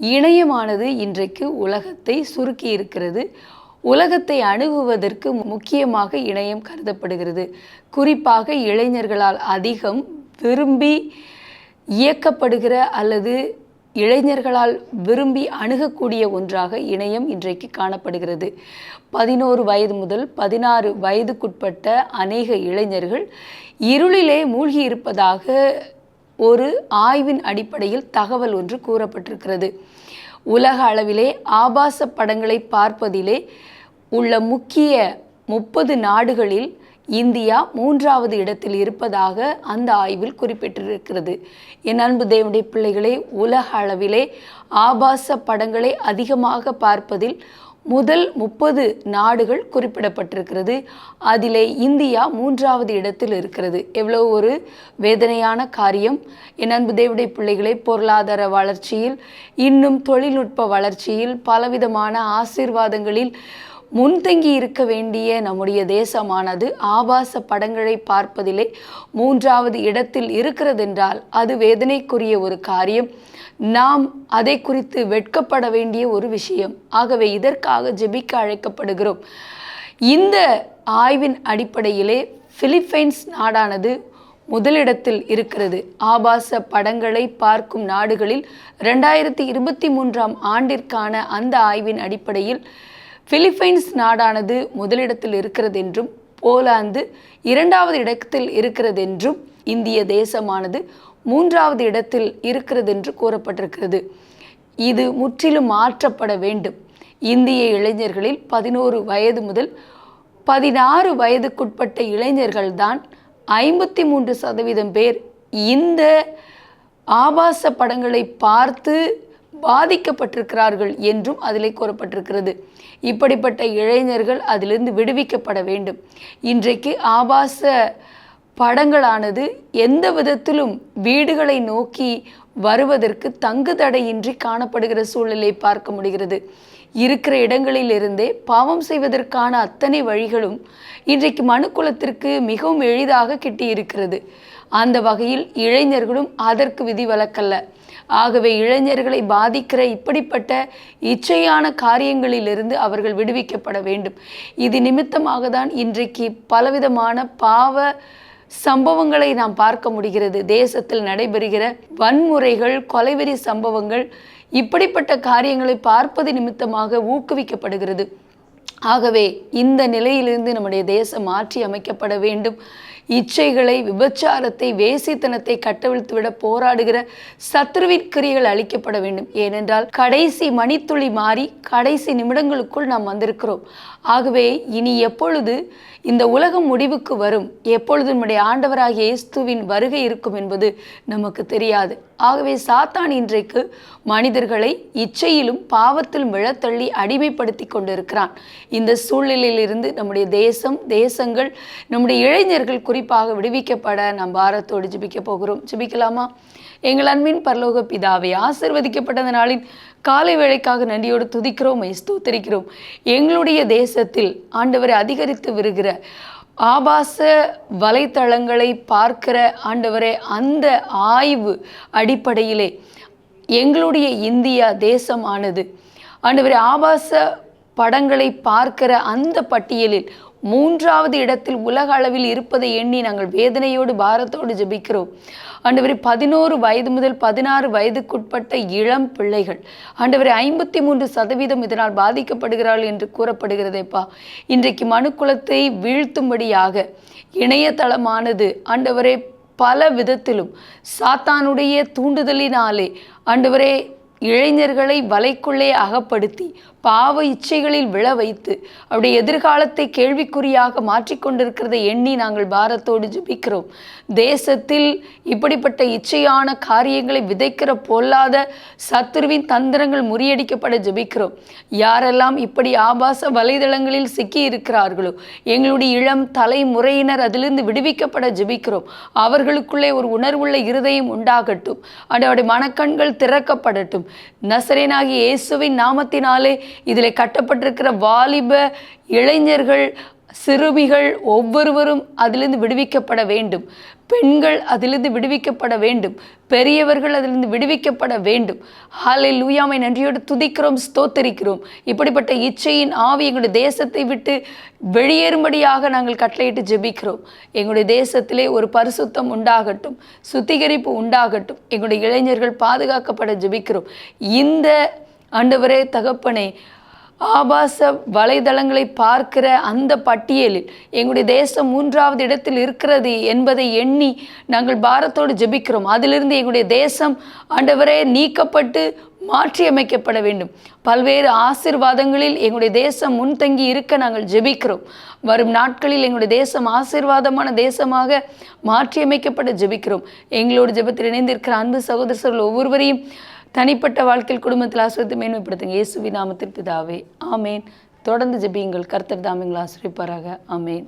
இணையமானது இன்றைக்கு உலகத்தை சுருக்கி இருக்கிறது. உலகத்தை அணுகுவதற்கு முக்கியமாக இணையம் கருதப்படுகிறது. குறிப்பாக இளைஞர்களால் அதிகம் விரும்பி இயக்கப்படுகிற அல்லது இளைஞர்களால் விரும்பி அணுகக்கூடிய ஒன்றாக இணையம் இன்றைக்கு காணப்படுகிறது. பதினோரு வயது முதல் பதினாறு வயதுக்குட்பட்ட அநேக இளைஞர்கள் இருளிலே மூழ்கி இருப்பதாக ஒரு ஆய்வின் அடிப்படையில் தகவல் ஒன்று கூறப்பட்டிருக்கிறது. உலக அளவிலே ஆபாச படங்களை பார்ப்பதிலே உள்ள முக்கிய முப்பது நாடுகளில் இந்தியா மூன்றாவது இடத்தில் இருப்பதாக அந்த ஆய்வில் குறிப்பிட்டிருக்கிறது. என் அன்பு தேவனுடைய பிள்ளைகளே உலக அளவிலே ஆபாச படங்களை அதிகமாக பார்ப்பதில் முதல் முப்பது நாடுகள் குறிப்பிடப்பட்டிருக்கிறது. அதிலே இந்தியா மூன்றாவது இடத்தில் இருக்கிறது. எவ்வளோ ஒரு வேதனையான காரியம். என் அன்பு தேவடைய பிள்ளைகளை பொருளாதார வளர்ச்சியில் இன்னும் தொழில்நுட்ப வளர்ச்சியில் பலவிதமான ஆசீர்வாதங்களில் முன்தங்கி இருக்க வேண்டிய நம்முடைய தேசமானது ஆபாச படங்களை பார்ப்பதிலே மூன்றாவது இடத்தில் இருக்கிறதென்றால் அது வேதனைக்குரிய ஒரு காரியம். நாம் அதை குறித்து வெட்கப்பட வேண்டிய ஒரு விஷயம். ஆகவே இதற்காக ஜெபிக்க அழைக்கப்படுகிறோம். இந்த ஆய்வின் அடிப்படையிலே பிலிப்பைன்ஸ் நாடானது முதலிடத்தில் இருக்கிறது. ஆபாச படங்களை பார்க்கும் நாடுகளில் ரெண்டாயிரத்தி இருபத்தி மூன்றாம் ஆண்டிற்கான அந்த ஆய்வின் அடிப்படையில் பிலிப்பைன்ஸ் நாடானது முதலிடத்தில் இருக்கிறது என்றும் போலாந்து இரண்டாவது இடத்தில் இருக்கிறது என்றும் இந்திய தேசமானது மூன்றாவது இடத்தில் இருக்கிறது என்று கூறப்பட்டிருக்கிறது. இது முற்றிலும் மாற்றப்பட வேண்டும். இந்திய இளைஞர்களில் பதினோரு வயது முதல் பதினாறு வயதுக்குட்பட்ட இளைஞர்கள்தான் ஐம்பத்தி மூன்று சதவீதம் பேர் இந்த ஆபாச படங்களை பார்த்து பாதிக்கப்பட்டிருக்கிறார்கள் என்றும் அதிலே கூறப்பட்டிருக்கிறது. இப்படிப்பட்ட இளைஞர்கள் அதிலிருந்து விடுவிக்கப்பட வேண்டும். இன்றைக்கு ஆபாச படங்களானது எந்த விதத்திலும் வீடுகளை நோக்கி வருவதற்கு தங்கு தடையின்றி காணப்படுகிற சூழலை பார்க்க முடிகிறது. இருக்கிற இடங்களிலிருந்தே பாவம் செய்வதற்கான அத்தனை வழிகளும் இன்றைக்கு மனுக்குலத்திற்கு மிகவும் எளிதாக கிட்டியிருக்கிறது. அந்த வகையில் இளைஞர்களும் அதற்கு விதிவிலக்கல்ல. ஆகவே இளைஞர்களை பாதிக்கிற இப்படிப்பட்ட இச்சையான காரியங்களிலிருந்து அவர்கள் விடுவிக்கப்பட வேண்டும். இது நிமித்தமாக தான் இன்றைக்கு பலவிதமான பாவ சம்பவங்களை நாம் பார்க்க முடிகிறது. தேசத்தில் நடைபெறுகிற வன்முறைகள் கொலைவெறி சம்பவங்கள் இப்படிப்பட்ட காரியங்களை பார்ப்பது நிமித்தமாக ஊக்குவிக்கப்படுகிறது. ஆகவே இந்த நிலையிலிருந்து நம்முடைய தேசம் மாற்றி அமைக்கப்பட வேண்டும். இச்சைகளை விபச்சாரத்தை வேசித்தனத்தை கட்டவிழ்த்து விட போராடுகிற சத்ருவிற்கிரிகள் அளிக்கப்பட வேண்டும். ஏனென்றால் கடைசி மணித்துளி மாறி கடைசி நிமிடங்களுக்குள் நாம் வந்திருக்கிறோம். ஆகவே இனி எப்பொழுது இந்த உலகம் முடிவுக்கு வரும் எப்பொழுது நம்முடைய ஆண்டவராகிய இயேசுவின் வருகை இருக்கும் என்பது நமக்கு தெரியாது. ஆகவே சாத்தான் இன்றைக்கு மனிதர்களை இச்சையிலும் பாவத்திலும் விழத்தள்ளி அடிமைப்படுத்தி கொண்டிருக்கிறான். இந்த சூழ்நிலையிலிருந்து நம்முடைய தேசம் தேசங்கள் நம்முடைய இளைஞர்கள் குறிப்பாக விடுவிக்கப்பட நாம் பாரத்தோடு ஜிபிக்க போகிறோம். ஜிபிக்கலாமா? எங்கள் அன்பின் பரலோக பிதாவை ஆசிர்வதிக்கப்பட்ட நாளின் காலை வேளைக்காக நன்றியோடு துதிக்கிறோம் ஸ்தோத்தரிக்கிறோம். எங்களுடைய தேசத்தில் ஆண்டவரை அதிகரித்து வருகிற ஆபாச வலைத்தளங்களை பார்க்கிற ஆண்டவரே அந்த ஆய்வு அடிப்படையிலே எங்களுடைய இந்தியா தேசமானது. ஆண்டவரே ஆபாச படங்களை பார்க்கிற அந்த பட்டியலில் மூன்றாவது இடத்தில் உலக அளவில் இருப்பதை எண்ணி நாங்கள் வேதனையோடு பாரத்தோடு ஜெபிக்கிறோம். ஆண்டவரை பதினோரு வயது முதல் பதினாறு வயதுக்குட்பட்ட இளம் பிள்ளைகள் ஆண்டவரை ஐம்பத்தி மூன்று சதவீதம் இதனால் பாதிக்கப்படுகிறார்கள் என்று கூறப்படுகிறதேப்பா. இன்றைக்கு மனுக்குலத்தை வீழ்த்தும்படியாக இணையதளமானது ஆண்டவரே பல விதத்திலும் சாத்தானுடைய தூண்டுதலினாலே ஆண்டவரே இளைஞர்களை வலைக்குள்ளே அகப்படுத்தி பாவ இச்சைகளில் விழ வைத்து அவருடைய எதிர்காலத்தை கேள்விக்குறியாக மாற்றிக்கொண்டிருக்கிறதை எண்ணி நாங்கள் பாரத்தோடு ஜெபிக்கிறோம். தேசத்தில் இப்படிப்பட்ட இச்சையான காரியங்களை விதைக்கிற பொல்லாத சத்துருவின் தந்திரங்கள் முறியடிக்கப்பட ஜெபிக்கிறோம். யாரெல்லாம் இப்படி ஆபாச வலைதளங்களில் சிக்கி இருக்கிறார்களோ எங்களுடைய இளம் தலைமுறையினர் அதிலிருந்து விடுவிக்கப்பட ஜெபிக்கிறோம். அவர்களுக்குள்ளே ஒரு உணர்வுள்ள இருதயம் உண்டாகட்டும். அவருடைய மனக்கண்கள் திறக்கப்படட்டும். நசரேனாகி இயேசுவின் நாமத்தினாலே இதில் கட்டப்பட்டிருக்கிற வாலிப இளைஞர்கள் சிறுமிகள் ஒவ்வொருவரும் அதிலிருந்து விடுவிக்கப்பட வேண்டும். பெண்கள் அதிலிருந்து விடுவிக்கப்பட வேண்டும். பெரியவர்கள் அதிலிருந்து விடுவிக்கப்பட வேண்டும். ஹாலை லூயாமை நன்றியோடு துதிக்கிறோம் ஸ்தோத்தரிக்கிறோம். இப்படிப்பட்ட இச்சையின் ஆவி எங்களுடைய தேசத்தை விட்டு வெளியேறும்படியாக நாங்கள் கட்டளையிட்டு ஜெபிக்கிறோம். எங்களுடைய தேசத்திலே ஒரு பரிசுத்தம் உண்டாகட்டும் சுத்திகரிப்பு உண்டாகட்டும். எங்களுடைய இளைஞர்கள் பாதுகாக்கப்பட ஜெபிக்கிறோம். இந்த ஆண்டவரே தகப்பனே ஆபாச வலைதளங்களை பார்க்கிற அந்த பட்டியலில் எங்களுடைய தேசம் மூன்றாவது இடத்தில் இருக்கிறது என்பதை எண்ணி நாங்கள் பாரத்தோடு ஜெபிக்கிறோம். அதிலிருந்து எங்களுடைய தேசம் ஆண்டவரே நீக்கப்பட்டு மாற்றியமைக்கப்பட வேண்டும். பல்வேறு ஆசிர்வாதங்களில் எங்களுடைய தேசம் முன்தங்கி இருக்க நாங்கள் ஜெபிக்கிறோம். வரும் நாட்களில் எங்களுடைய தேசம் ஆசீர்வாதமான தேசமாக மாற்றியமைக்கப்பட ஜெபிக்கிறோம். எங்களோடு ஜெபத்தில் இணைந்திருக்கிற அன்பு சகோதரர்கள் ஒவ்வொருவரையும் தனிப்பட்ட வாழ்க்கையில் குடும்பத்தில் ஆசிரியத்தை மேன்மைப்படுத்துங்க. இயேசுவி நாமத்தில் பிதாவே. ஆமேன். தொடர்ந்து ஜெபியுங்கள். கர்த்தர் தாமிங்களை ஆசிரியப்பாராக ஆமேன்.